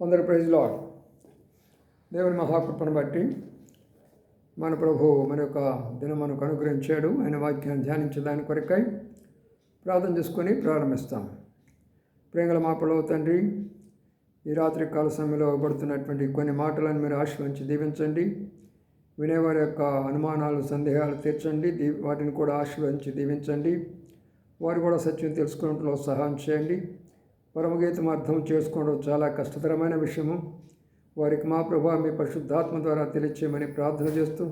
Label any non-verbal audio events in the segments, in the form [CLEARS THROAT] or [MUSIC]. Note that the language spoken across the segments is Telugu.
అందరి ప్రైజ్లో దేవుని మహాకృపను బట్టి మన ప్రభు మన యొక్క దినం మనకు అనుగ్రహించాడు. ఆయన వాక్యాన్ని ధ్యానించడాని కొరకై ప్రార్థన చేసుకొని ప్రారంభిస్తాం. ప్రేంగల మాపలో తండ్రి ఈ రాత్రి కాల సమయంలో పడుతున్నటువంటి కొన్ని మాటలను మీరు ఆశ్రయించి దీవించండి. వినేవారి యొక్క అనుమానాలు సందేహాలు తీర్చండి. దీ వాటిని కూడా ఆశీర్వదించి దీవించండి. వారు కూడా సత్యం తెలుసుకున్నట్లు సహాయం చేయండి. పరమగీతం అర్థం చేసుకోవడం చాలా కష్టతరమైన విషయము. వారికి మా ప్రభా మీ పరిశుద్ధాత్మ ద్వారా తెలియచేయమని ప్రార్థన చేస్తూ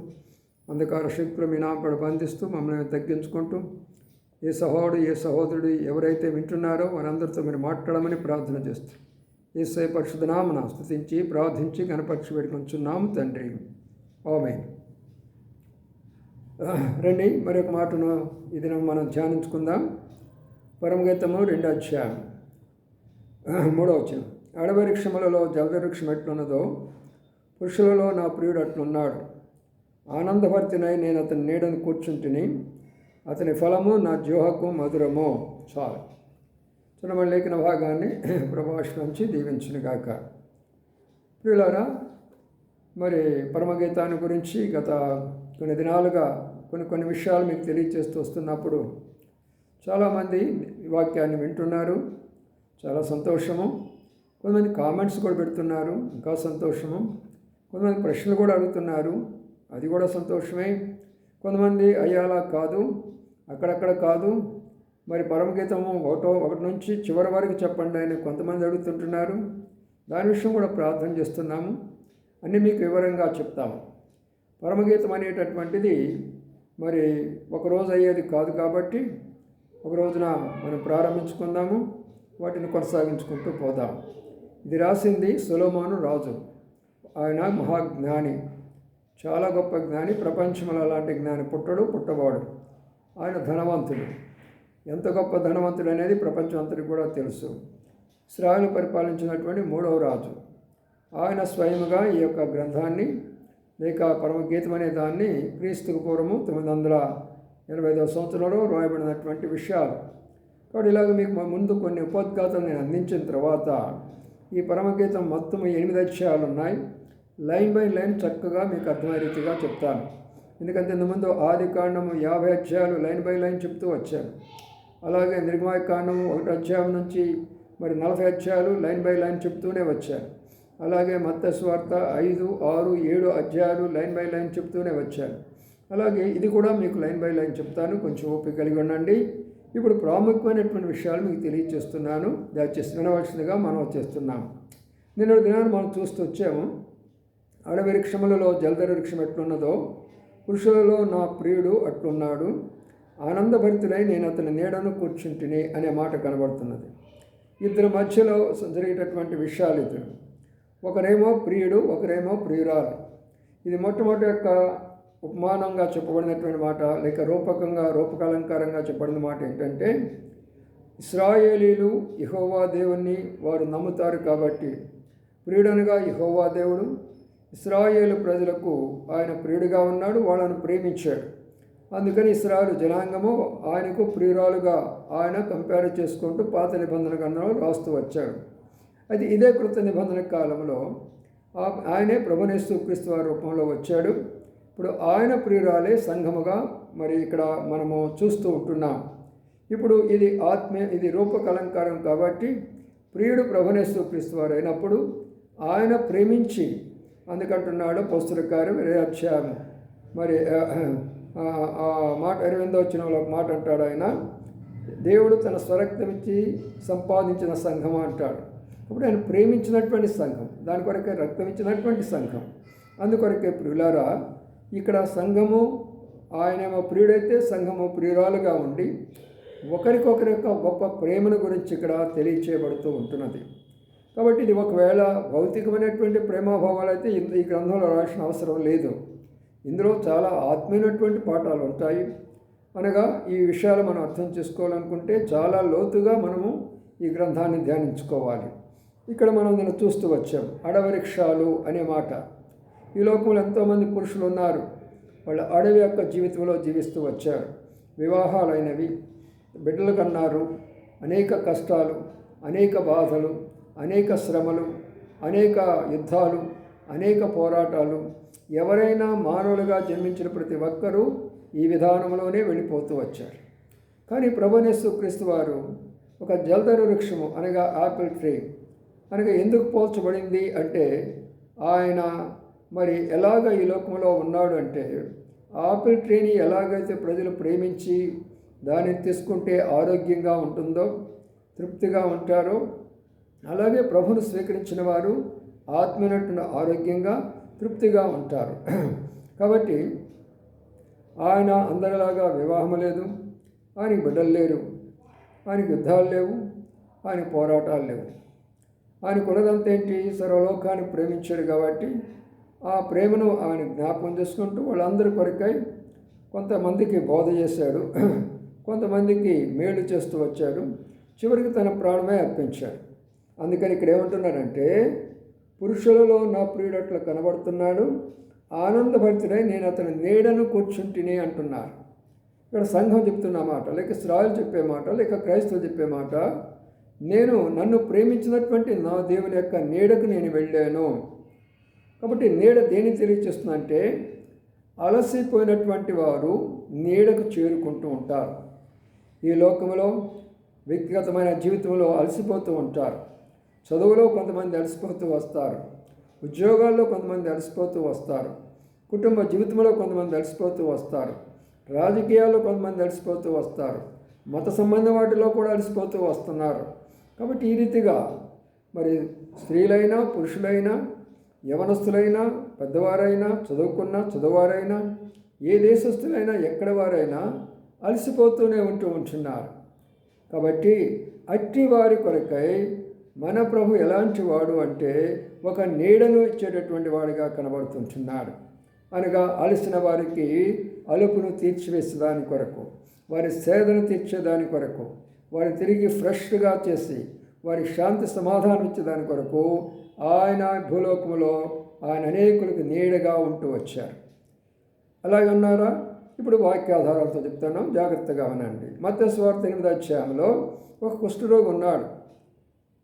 అంధకార శక్తులు మీ నామపడి బంధిస్తూ మమ్మల్ని తగ్గించుకుంటూ ఏ సహోడు ఏ సహోదరుడు ఎవరైతే వింటున్నారో వారందరితో మీరు మాట్లాడమని ప్రార్థన చేస్తూ ఏసై పరిశుద్ధ నామన స్థుతించి ప్రార్థించి కనపరిచి పెట్టుకుంటున్నాము తండ్రి. ఓమే రండి మరొక మాటను ఇది మనం ధ్యానించుకుందాం. పరమగీతము రెండు అధ్యాయం. మూడవ వచ్చిన అడవృక్షములలో జలవృక్షం ఎట్లున్నదో పురుషులలో నా ప్రియుడు అట్లున్నాడు. ఆనందభర్తినై నేను అతని నీడను కూర్చుంటుని. అతని ఫలము నా జోహకు మధురము. చాలు. చూడమని లేఖన భాగాన్ని [CLEARS THROAT] ప్రభాషించి దీవించిన కాక ప్రియులారా మరి పరమగీతాన్ని గురించి గత కొన్ని దినాలుగా కొన్ని కొన్ని విషయాలు మీకు తెలియజేస్తూ వస్తున్నప్పుడు చాలామంది వాక్యాన్ని వింటున్నారు. చాలా సంతోషము. కొంతమంది కామెంట్స్ కూడా పెడుతున్నారు ఇంకా సంతోషము. కొంతమంది ప్రశ్నలు కూడా అడుగుతున్నారు అది కూడా సంతోషమే. కొంతమంది అయ్యాలా కాదు అక్కడక్కడ కాదు. మరి పరమగీతము ఒకటో ఒకటి నుంచి చివరి వరకు చెప్పండి అని కొంతమంది అడుగుతుంటున్నారు. దాని విషయం కూడా ప్రార్థన చేస్తున్నాము. అన్నీ మీకు వివరంగా చెప్తాము. పరమగీతం అనేటటువంటిది మరి ఒకరోజు అయ్యేది కాదు కాబట్టి ఒక రోజున మనం ప్రారంభించుకుందాము. వాటిని కొనసాగించుకుంటూ పోదాం. ఇది రాసింది సులోమాను రాజు. ఆయన మహాజ్ఞాని. చాలా గొప్ప జ్ఞాని ప్రపంచంలో అలాంటి జ్ఞాని పుట్టడు పుట్టవాడు. ఆయన ధనవంతుడు. ఎంత గొప్ప ధనవంతుడు అనేది ప్రపంచం అంతటికి కూడా తెలుసు. ఇస్రాయలు పరిపాలించినటువంటి మూడవ రాజు. ఆయన స్వయముగా ఈ యొక్క గ్రంథాన్ని లేక పరమగీతం అనే దాన్ని క్రీస్తుకు పూర్వము తొమ్మిది వందల ఎనభై ఐదవ సంవత్సరంలో రాయబడినటువంటి విషయాలు. కాబట్టి ఇలాగ మీకు ముందు కొన్ని ఉపోద్ఘాతాలు నేను అందించిన తర్వాత ఈ పరమగీతం మొత్తం ఎనిమిది అధ్యాయాలు ఉన్నాయి. లైన్ బై లైన్ చక్కగా మీకు అర్థమయ్యే రీతిగా చెప్తాను. ఎందుకంటే ఇంతకుముందు ఆది కాండము యాభై అధ్యాయాలు లైన్ బై లైన్ చెప్తూ వచ్చాను. అలాగే నిర్మాయ కాండము ఒకటి అధ్యాయం నుంచి మరి నలభై అధ్యాయాలు లైన్ బై లైన్ చెప్తూనే వచ్చాను. అలాగే మత్స్వార్త ఐదు ఆరు ఏడు అధ్యాయాలు లైన్ బై లైన్ చెప్తూనే వచ్చాను. అలాగే ఇది కూడా మీకు లైన్ బై లైన్ చెప్తాను. కొంచెం ఓపిక కలిగి ఉండండి. ఇప్పుడు ప్రాముఖ్యమైనటువంటి విషయాలు మీకు తెలియజేస్తున్నాను దయచేసి వినవలసిందిగా మనం చేస్తున్నాం నిన్న దినాన్ని మనం చూస్తూ వచ్చాము అడవి వృక్షములలో జలధర వృక్షం ఎట్లున్నదో పురుషులలో నా ప్రియుడు అట్లున్నాడు ఆనందభరితుడై నేను అతని నీడను కూర్చుంటిని అనే మాట కనబడుతున్నది. ఇద్దరి మధ్యలో జరిగేటటువంటి విషయాలు ఇద్దరు ఒకరేమో ప్రియుడు ఒకరేమో ప్రియురాలు. ఇది మొట్టమొదటి యొక్క ఉపమానంగా చెప్పబడినటువంటి మాట లేక రూపకంగా రూపకాలంకారంగా చెప్పబడిన మాట ఏంటంటే ఇస్రాయేలీలు ఇహోవా దేవుణ్ణి వారు నమ్ముతారు కాబట్టి. ప్రియుడనగా ఇహోవా దేవుడు ఇస్రాయేలు ప్రజలకు ఆయన ప్రియుడిగా ఉన్నాడు వాళ్ళను ప్రేమించాడు. అందుకని ఇస్రాయలు జనాంగము ఆయనకు ప్రియురాలుగా ఆయన కంపేర్ చేసుకుంటూ పాత నిబంధన గ్రంథంలో రాస్తూ వచ్చాడు. అది ఇదే కృత నిబంధన కాలంలో ఆయనే ప్రభునేశ్వర క్రీస్తు వారి రూపంలో వచ్చాడు. ఇప్పుడు ఆయన ప్రియురాలే సంఘముగా మరి ఇక్కడ మనము చూస్తూ ఉంటున్నాం. ఇప్పుడు ఇది ఆత్మీయ ఇది రూపకలంకారం కాబట్టి ప్రియుడు ప్రభునేశ్వర క్రీస్తు వారు అయినప్పుడు ఆయన ప్రేమించి అందుకంటున్నాడు పౌస్తుల కార్యం అధ్యాయం మరి ఆ మాట ఎనిమిదో వచ్చిన ఒక మాట అంటాడు ఆయన. దేవుడు తన స్వరక్తం ఇచ్చి సంపాదించిన సంఘం అంటాడు. అప్పుడు ఆయన ప్రేమించినటువంటి సంఘం దాని కొరకే రక్తం ఇచ్చినటువంటి సంఘం. అందుకొరకే ప్రియులారా ఇక్కడ సంఘము ఆయనేమో ప్రియుడైతే సంఘము ప్రియురాలుగా ఉండి ఒకరికొకరి యొక్క గొప్ప ప్రేమను గురించి ఇక్కడ తెలియచేయబడుతూ ఉంటున్నది. కాబట్టి ఇది ఒకవేళ భౌతికమైనటువంటి ప్రేమాభావాలు అయితే ఈ గ్రంథంలో రాసిన అవసరం లేదు. ఇందులో చాలా ఆత్మీయమైనటువంటి పాఠాలు ఉంటాయి. అనగా ఈ విషయాలు మనం అర్థం చేసుకోవాలనుకుంటే చాలా లోతుగా మనము ఈ గ్రంథాన్ని ధ్యానించుకోవాలి. ఇక్కడ మనం నేను చూస్తూ వచ్చాం. అడవరిక్షాలు అనే మాట. ఈ లోకంలో ఎంతోమంది పురుషులు ఉన్నారు. వాళ్ళు అడవి యొక్క జీవితంలో జీవిస్తూ వచ్చారు. వివాహాలైనవి బిడ్డలు కన్నారు. అనేక కష్టాలు అనేక బాధలు అనేక శ్రమలు అనేక యుద్ధాలు అనేక పోరాటాలు. ఎవరైనా మానవులుగా జన్మించిన ప్రతి ఒక్కరూ ఈ విధానంలోనే వెళ్ళిపోతూ వచ్చారు. కానీ ప్రభునేసు క్రీస్తు వారు ఒక జల్దరు వృక్షము అనగా ఆపిల్ ట్రీ అనగా ఎందుకు పోల్చబడింది అంటే ఆయన మరి ఎలాగ ఈ లోకంలో ఉన్నాడు అంటే ఆపిల్ ట్రీని ఎలాగైతే ప్రజలు ప్రేమించి దాన్ని తీసుకుంటే ఆరోగ్యంగా ఉంటుందో తృప్తిగా ఉంటారో అలాగే ప్రభును స్వీకరించిన వారు ఆత్మనట్టున ఆరోగ్యంగా తృప్తిగా ఉంటారు. కాబట్టి ఆయన అందరిలాగా వివాహం లేదు ఆయనకి బిడ్డలు లేరు ఆయనకి యుద్ధాలు లేవు ఆయన పోరాటాలు లేవు. ఆయన కొనదంతా ఏంటి? సర్వలోకాన్ని ప్రేమించాడు కాబట్టి ఆ ప్రేమను ఆయన జ్ఞాపకం చేసుకుంటూ వాళ్ళందరి కొరకై కొంతమందికి బోధ చేశాడు. కొంతమందికి మేలు చేస్తూ వచ్చాడు. చివరికి తన ప్రాణమే అర్పించాడు. అందుకని ఇక్కడ ఏమంటున్నారంటే పురుషులలో నా ప్రియుడు అట్లా కనబడుతున్నాడు. ఆనందభరితుడై నేను అతని నీడను కూర్చుంటిని అంటున్నారు. ఇక్కడ సంఘం చెప్తున్న మాట లేక శ్రాయులు చెప్పే మాట లేక క్రైస్తవులు చెప్పే మాట నేను నన్ను ప్రేమించినటువంటి నా దేవుని యొక్క నీడకు నేను వెళ్ళాను. కాబట్టి నీడ దేని తెలియచేస్తుందంటే అలసిపోయినటువంటి వారు నీడకు చేరుకుంటూ ఉంటారు. ఈ లోకంలో వ్యక్తిగతమైన జీవితంలో అలసిపోతూ ఉంటారు. చదువులో కొంతమంది అలసిపోతూ వస్తారు. ఉద్యోగాల్లో కొంతమంది అలసిపోతూ వస్తారు. కుటుంబ జీవితంలో కొంతమంది అలసిపోతూ వస్తారు. రాజకీయాల్లో కొంతమంది అలసిపోతూ వస్తారు. మత సంబంధ వాటిలో కూడా అలసిపోతూ వస్తున్నారు. కాబట్టి ఈ రీతిగా మరి స్త్రీలైనా పురుషులైనా యవనస్తులైనా పెద్దవారైనా చదువుకున్న చదువువారైనా ఏ దేశస్తులైనా ఎక్కడ వారైనా అలసిపోతూనే ఉంటూ ఉంటున్నారు. కాబట్టి అట్టి వారి కొరకై మన ప్రభు ఎలాంటి వాడు అంటే ఒక నీడను ఇచ్చేటటువంటి వాడిగా కనబడుతుంటున్నాడు. అనగా అలసిన వారికి అలుపును తీర్చివేసేదాని కొరకు వారి సేదను తీర్చేదాని కొరకు వారి తిరిగి ఫ్రెష్గా చేసి వారికి శాంతి సమాధానం ఇచ్చేదాని కొరకు ఆయన భూలోకములో ఆయన అనేకులకు నీడగా ఉంటూ వచ్చారు. అలాగే ఉన్నారా? ఇప్పుడు వాక్యాధారాలతో చెప్తున్నాం. జాగ్రత్తగా వినండి. మత్స్వార్త ఎనిమిది అధ్యాయంలో ఒక కుష్ఠరోగి ఉన్నాడు.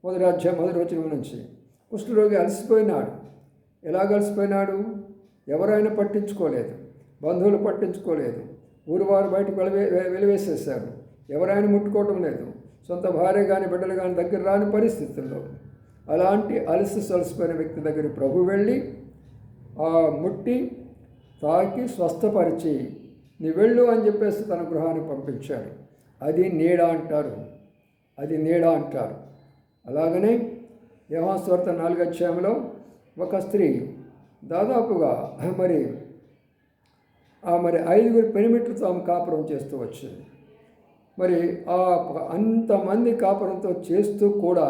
మొదటి అధ్యాయం మొదటి వచ్చిన నుంచి. కుష్ఠరోగి అలసిపోయినాడు. ఎలా కలిసిపోయినాడు ఎవరైనా పట్టించుకోలేదు. బంధువులు పట్టించుకోలేదు. ఊరు వారు బయటకు వెలివే వెలివేసేసారు ఎవరైనా ముట్టుకోవటం లేదు. సొంత భార్య కానీ బిడ్డలు కానీ దగ్గర రాని పరిస్థితుల్లో అలాంటి అలసి సలసిపోయిన వ్యక్తి దగ్గర ప్రభు వెళ్ళి ఆ ముట్టి తాకి స్వస్థపరిచి నీ వెళ్ళు అని చెప్పేసి తన గృహానికి పంపించాడు. అది నీడ అంటారు. అది నీడ అంటారు. అలాగనే యమాస్వార్త నాలుగు అధ్యాయంలో ఒక స్త్రీ దాదాపుగా మరి ఆ మరి ఐదుగురు పెనిమిట్లతో ఆమె కాపురం చేస్తూ వచ్చింది. మరి ఆ అంతమంది కాపురంతో చేస్తూ కూడా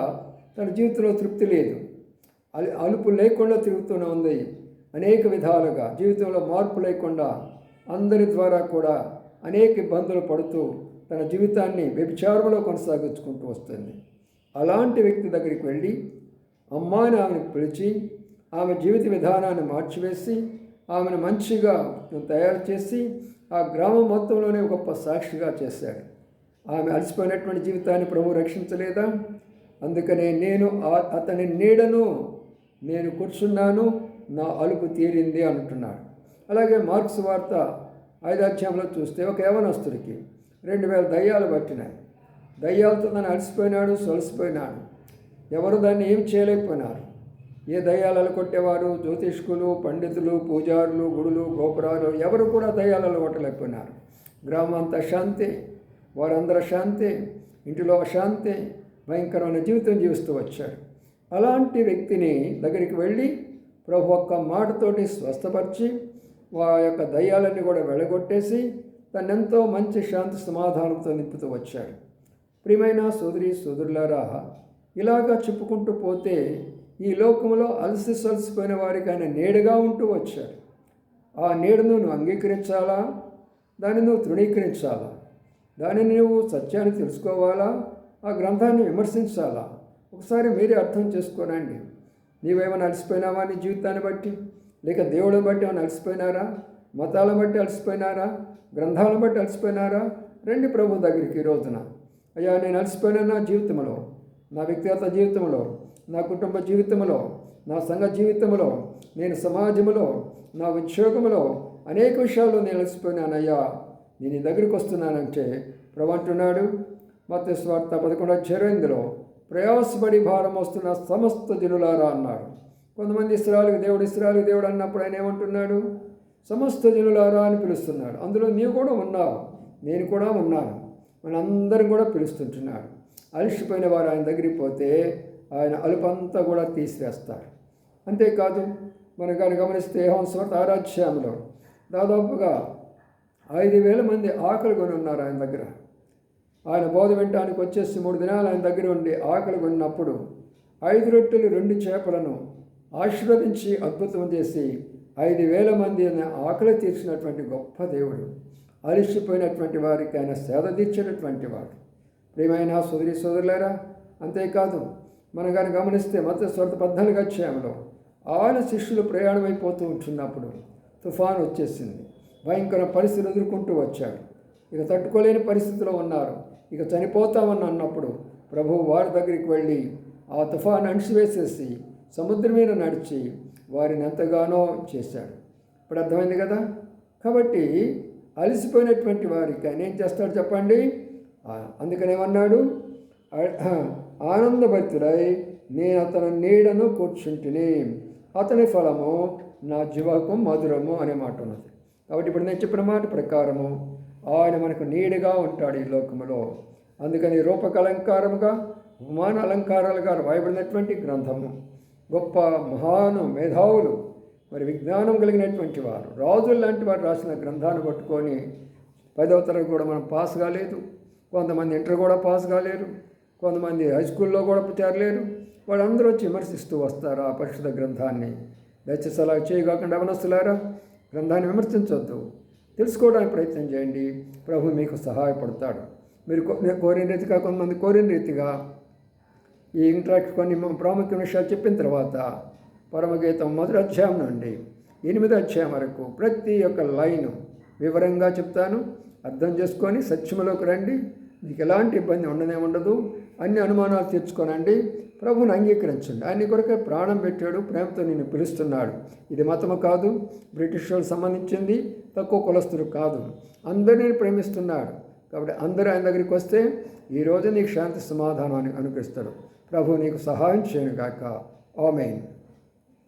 తన జీవితంలో తృప్తి లేదు. అలి అలుపు లేకుండా తిరుగుతూనే ఉంది. అనేక విధాలుగా జీవితంలో మార్పు లేకుండా అందరి ద్వారా కూడా అనేక ఇబ్బందులు పడుతూ తన జీవితాన్ని వ్యభిచారంలో కొనసాగించుకుంటూ వస్తుంది. అలాంటి వ్యక్తి దగ్గరికి వెళ్ళి అమ్మాని ఆమెను పిలిచి ఆమె జీవిత విధానాన్ని మార్చివేసి ఆమెను మంచిగా తయారు చేసి ఆ గ్రామం మొత్తంలోనే గొప్ప సాక్షిగా చేశాడు. ఆమె అలసిపోయినటువంటి జీవితాన్ని ప్రభు రక్షించలేదా? అందుకనే నేను అతని నీడను నేను కూర్చున్నాను నా అలుపు తీరింది అంటున్నాడు. అలాగే మార్క్స్ వార్త ఐదాధ్యాయంలో చూస్తే ఒక యవనస్తుడికి రెండు వేల దయ్యాలు పట్టినాయి. దయ్యాలతో తను అలసిపోయినాడు సొలసిపోయినాడు. ఎవరు దాన్ని ఏం చేయలేకపోయినారు? ఏ దయ్యాలలో కొట్టేవారు? జ్యోతిష్కులు పండితులు పూజారులు గుడులు గోపురాలు ఎవరు కూడా దయ్యాలలో కొట్టలేకపోయినారు. గ్రామం అంతా శాంతి వారందరూ శాంతి ఇంటిలో శాంతి భయంకరమైన జీవితం జీవిస్తూ వచ్చారు. అలాంటి వ్యక్తిని దగ్గరికి వెళ్ళి ప్రభు ఒక్క మాటతోటి స్వస్థపరిచి వారి యొక్క దయ్యాలన్నీ కూడా వెళ్ళగొట్టేసి తనెంతో మంచి శాంతి సమాధానంతో నింపుతూ వచ్చాడు. ప్రియమైన సోదరి సోదరులారా ఇలాగా చెప్పుకుంటూ పోతే ఈ లోకంలో అలసి సలసిపోయిన వారికి ఆయన నీడగా ఉంటూ వచ్చాడు. ఆ నీడను నువ్వు అంగీకరించాలా? దాన్ని నువ్వు తృణీకరించాలా? దానిని నువ్వు సత్యాన్ని తెలుసుకోవాలా? ఆ గ్రంథాన్ని విమర్శించాలా? ఒకసారి మీరే అర్థం చేసుకోనండి. నీవేమైనా అలసిపోయినావా నీ జీవితాన్ని బట్టి? లేక దేవుడిని బట్టి ఏమైనా అలసిపోయినారా మతాలను బట్టి అలసిపోయినారా? గ్రంథాలను బట్టి అలసిపోయినారా? రండి ప్రభు దగ్గరికి ఈ రోజున. అయ్యా నేను అలసిపోయిన నా జీవితంలో నా వ్యక్తిగత జీవితంలో నా కుటుంబ జీవితంలో నా సంఘ జీవితంలో నేను సమాజంలో నా ఉద్యోగంలో అనేక విషయాల్లో నేను అలసిపోయినానయ్యా. నేను నీ దగ్గరికి వస్తున్నానంటే ప్రభు అంటున్నాడు మత స్వార్థ పదకొండు చెరువుందులో ప్రయాసపడి భారం వస్తున్న సమస్త జనులారా అన్నాడు. కొంతమంది ఇస్రాయలు దేవుడు ఇస్రాయలు దేవుడు అన్నప్పుడు ఆయన ఏమంటున్నాడు? సమస్త జనులారా అని పిలుస్తున్నాడు. అందులో నీవు కూడా ఉన్నావు నేను కూడా ఉన్నాను. మనందరం కూడా పిలుస్తుంటున్నాడు. అలసిపోయిన వారు ఆయన దగ్గరికి పోతే ఆయన అలుపంతా కూడా తీసివేస్తారు అంతేకాదు మనం కానీ గమనిస్తే హంసవర్త ఆరాధ్యాయంలో దాదాపుగా ఐదు వేల మంది ఆకలి కొని ఉన్నారు ఆయన దగ్గర. ఆయన బోధ వినటానికి వచ్చేసి మూడు దినాలు ఆయన దగ్గర ఉండి ఆకలి కొన్నప్పుడు ఐదు రొట్టెలు రెండు చేపలను ఆశీర్వదించి అద్భుతం చేసి ఐదు వేల మంది ఆకలి తీర్చినటువంటి గొప్ప దేవుడు. అలిసిపోయినటువంటి వారికి ఆయన సేద తీర్చినటువంటి వాడు. ప్రియమైన సోదరి సోదరులేరా అంతేకాదు మనం కానీ గమనిస్తే మత స్వర్త పద్నాలుగు అధ్యాయంలో ఆయన శిష్యులు ప్రయాణం అయిపోతూ ఉంటున్నప్పుడు తుఫాను వచ్చేసింది. భయంకర పరిస్థితులు ఎదుర్కొంటూ వచ్చాడు ఇక తట్టుకోలేని పరిస్థితిలో ఉన్నారు. ఇక చనిపోతామని అన్నప్పుడు ప్రభు వారి దగ్గరికి వెళ్ళి ఆ తుఫాను అణిచివేసేసి సముద్రం మీద నడిచి వారిని ఎంతగానో చేశాడు. ఇప్పుడు అర్థమైంది కదా? కాబట్టి అలసిపోయినటువంటి వారికి ఆయన ఏం చేస్తాడు చెప్పండి? అందుకనేమన్నాడు ఆనందభరితుడై నేను అతని నీడను కూర్చుంటుని. అతని ఫలము నా జీవకు మధురము అనే మాట ఉన్నది. కాబట్టి ఇప్పుడు నేను చెప్పిన మాట ప్రకారము ఆయన మనకు నీడగా ఉంటాడు ఈ లోకములో. అందుకని రూపకలంకారముగా ఉపమాన అలంకారాలుగా రాయబడినటువంటి గ్రంథము. గొప్ప మహాను మేధావులు మరి విజ్ఞానం కలిగినటువంటి వారు. రాజులు లాంటి వారు రాసిన గ్రంథాన్ని పట్టుకొని పదవ తరగతి కూడా మనం పాస్ కాలేదు. కొంతమంది ఇంటర్ కూడా పాస్ కాలేరు. కొంతమంది హై స్కూల్లో కూడా చేరలేరు. వాళ్ళందరూ వచ్చి విమర్శిస్తూ వస్తారు ఆ పరిశుద్ధ గ్రంథాన్ని. దయచేసి అలా చేయకుండా అవనస్తులారా. గ్రంథాన్ని విమర్శించవద్దు తెలుసుకోవడానికి ప్రయత్నం చేయండి. ప్రభు మీకు సహాయపడతాడు. మీరు కోరిన రీతిగా కొంతమంది కోరిన రీతిగా ఈ ఇంట్రాక్ట్ కొన్ని ప్రాముఖ్య విషయాలు చెప్పిన తర్వాత పరమగీతం మొదటి అధ్యాయం నుండి ఎనిమిది అధ్యాయం వరకు ప్రతి ఒక్క లైను వివరంగా చెప్తాను. అర్థం చేసుకొని సత్యములోకి రండి. మీకు ఎలాంటి ఇబ్బంది ఉండనే ఉండదు. అన్ని అనుమానాలు తీర్చుకోనండి. ప్రభుని అంగీకరించండి. ఆయన కొరకే ప్రాణం పెట్టాడు ప్రేమతో నిన్ను పిలుస్తున్నాడు. ఇది మతము కాదు బ్రిటిష్ వాళ్ళు సంబంధించింది తక్కువ కులస్తులు కాదు. అందరినీ ప్రేమిస్తున్నాడు. కాబట్టి అందరూ ఆయన దగ్గరికి వస్తే ఈరోజు నీకు శాంతి సమాధానాన్ని అనుగ్రహిస్తాడు. ప్రభు నీకు సహాయం చేయను గాక ఆమెన్.